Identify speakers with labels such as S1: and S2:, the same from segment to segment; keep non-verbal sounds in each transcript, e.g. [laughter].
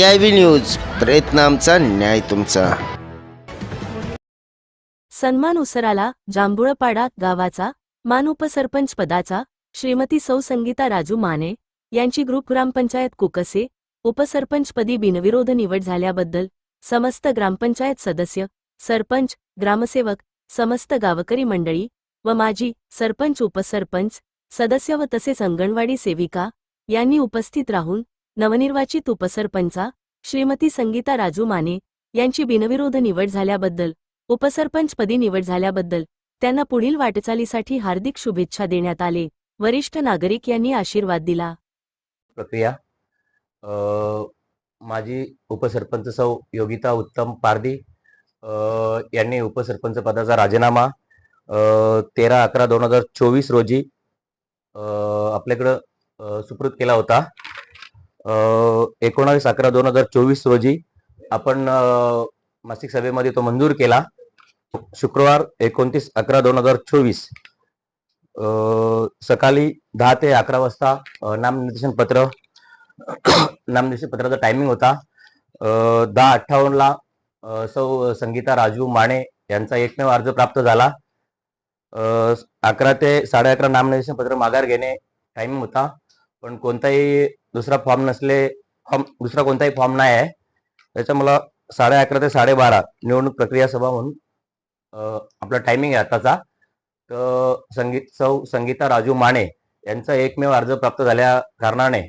S1: C I V news. प्रयत्न आमचा न्याय तुमचा.
S2: सन्मान उसराला जांभुळपाडा गावाचा मान उपसरपंच पदाचा श्रीमती सौ संगीता राजू माने यांची ग्रुप ग्रामपंचायत कुकसे उपसरपंचपदी बिनविरोध निवड झाल्याबद्दल समस्त ग्रामपंचायत सदस्य सरपंच ग्रामसेवक समस्त गावकरी मंडळी व माजी सरपंच उपसरपंच सदस्य व तसेच अंगणवाडी सेविका यांनी उपस्थित राहून नवनिर्वाचित उपसरपंचा श्रीमती संगीता राजू माने यांची बिनविरोध निवड झाल्याबद्दल उपसरपंचपदी निवड झाल्याबद्दल त्यांना पुढील वाटचालीसाठी हार्दिक शुभेच्छा देण्यात आले. वरिष्ठ नागरिक यांनी आशीर्वाद दिला.
S3: प्रक्रिया माझी उपसरपंच सौ योगिता उत्तम पारदी यांनी उपसरपंच पदाचा राजीनामा तेरा अकरा दोन हजार चोवीस रोजी आपल्याकडं अ, सुपूर्द केला होता. एकोणावीस अकरा दोन हजार चोवीस रोजी आपण मासिक सभेमध्ये तो मंजूर केला. शुक्रवार एकोणतीस अकरा दोन हजार चोवीस. सकाळी दहा ते अकरा वाजता नामनिर्देशन पत्र [clears throat] नामनिर्देशन पत्राचा टायमिंग होता. दहा अठ्ठावन्नला सौ संगीता राजू माने यांचा एकमेव अर्ज प्राप्त झाला. अकरा ते साडे अकरा नामनिर्देशन पत्र माघार घेणे टायमिंग होता. पण कोणताही दुसरा फॉर्म नसले फॉर्म दुसरा कोणताही फॉर्म नाही आहे. त्याच्यामुळं साडे अकरा ते साडेबारा निवडणूक प्रक्रिया सभा म्हणून आपला टायमिंग आहे आताचा. तर संगीत सौ संगीता राजू माने यांचा एकमेव अर्ज प्राप्त झाल्या कारणाने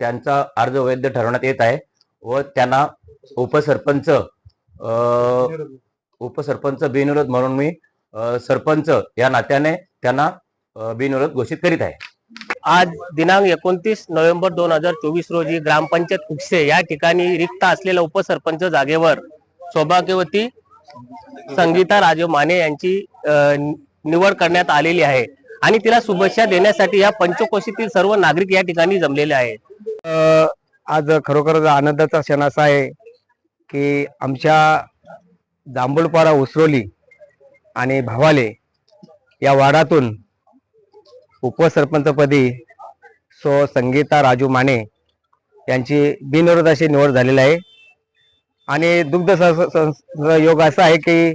S3: त्यांचा अर्ज वैध ठरवण्यात येत आहे व त्यांना उपसरपंच अ, उपसरपंच बिनविरोध म्हणून मी सरपंच या नात्याने त्यांना बिनविरोध घोषित करीत आहे.
S4: आज दिनांक एकोणतीस नोव्हेंबर दोन हजार चोवीस रोजी ग्रामपंचायत कुक्षे या ठिकाणी रिक्त असलेल्या उपसरपंच जागेवर सौभाग्यवती संगीता राजे माने यांची निवड करण्यात आलेली आहे. आणि तिला शुभेच्छा देण्यासाठी या पंचकोशीतील सर्व नागरिक या ठिकाणी जमलेले आहेत.
S5: आज खरोखरच आनंदाचा क्षण असा आहे की आमच्या जांभूळपाडा उसरोली आणि भावाले या वाडातून उपसरपंचपदी सो संगीता राजू माने यांची बिनविरोध अशी निवड झालेली आहे. आणि दुग्ध योग असा आहे की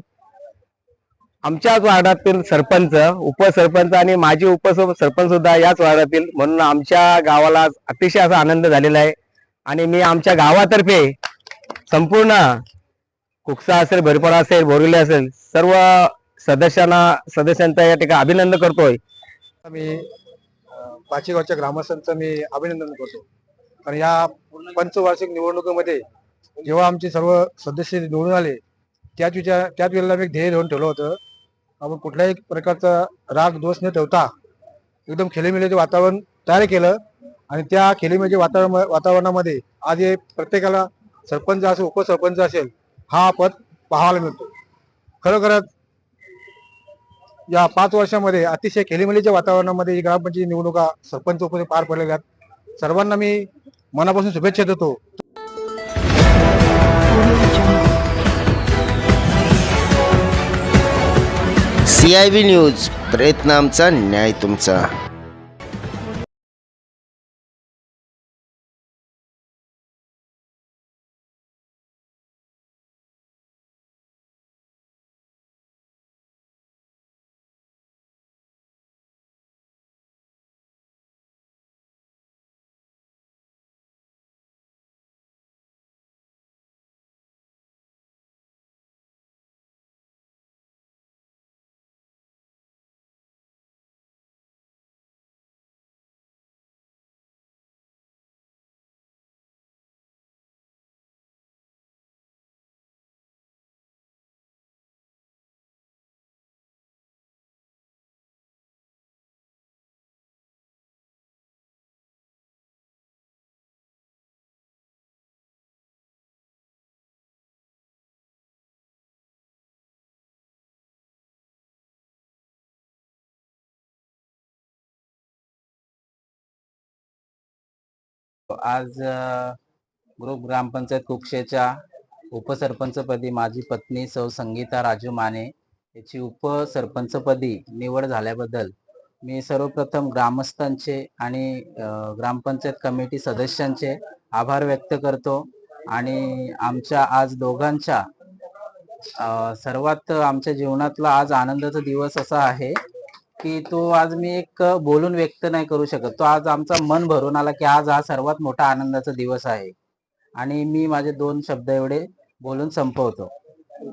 S5: आमच्याच वार्डातील सरपंच उपसरपंच आणि माजी उपसरपंच सुद्धा याच वार्डातील म्हणून आमच्या गावाला अतिशय असा आनंद झालेला आहे. आणि मी आमच्या गावातर्फे संपूर्ण कुकसा असेल भरपडा असेल बोरविले असेल सर्व सदस्यांना सदस्यांचा या ठिकाणी अभिनंदन करतोय.
S6: मी पाचेगावच्या ग्रामस्थांचं मी अभिनंदन करतो. कारण या पंचवार्षिक निवडणुकीमध्ये जेव्हा आमचे सर्व सदस्य निवडून आले त्याच विचार त्याच वेळेला मी ध्येय घेऊन ठेवलं होतं. आपण कुठल्याही प्रकारचा राग दोष न ठेवता एकदम खेळीमेळीचे वातावरण तयार केलं. आणि त्या खेळीमेळीच्या वातावरण वातावरणामध्ये आज हे प्रत्येकाला सरपंच असेल उपसरपंच असेल हा पद पाहायला मिळतो. खरोखरच या पाच वर्षामध्ये अतिशय खेलीमेलीच्या वातावरणामध्ये ही ग्रामपंचायत निवडणुका सरपंच पार पडलेल्या आहेत. सर्वांना मी मनापासून शुभेच्छा देतो.
S1: सी आय व्ही न्यूज प्रयत्न आमचा न्याय तुमचा.
S7: आज ग्रुप ग्रामपंचायत कुक्षेच्या उपसरपंचपदी माझी पत्नी सौ संगीता राजू माने याची उपसरपंचपदी निवड झाल्याबद्दल मी सर्वप्रथम ग्रामस्थांचे आणि ग्रामपंचायत कमिटी सदस्यांचे आभार व्यक्त करतो आणि आमच्या आज दोघांच्या सर्वात आमच्या जीवनातला आज आनंदाचा दिवस असा आहे की तो आज मी एक बोलून व्यक्त नाही करू शकत. तो आज आमचा मन भरून आला की आज हा सर्वात मोठा आनंदाचा दिवस आहे. आणि मी माझे दोन शब्द एवढे बोलून संपवतो.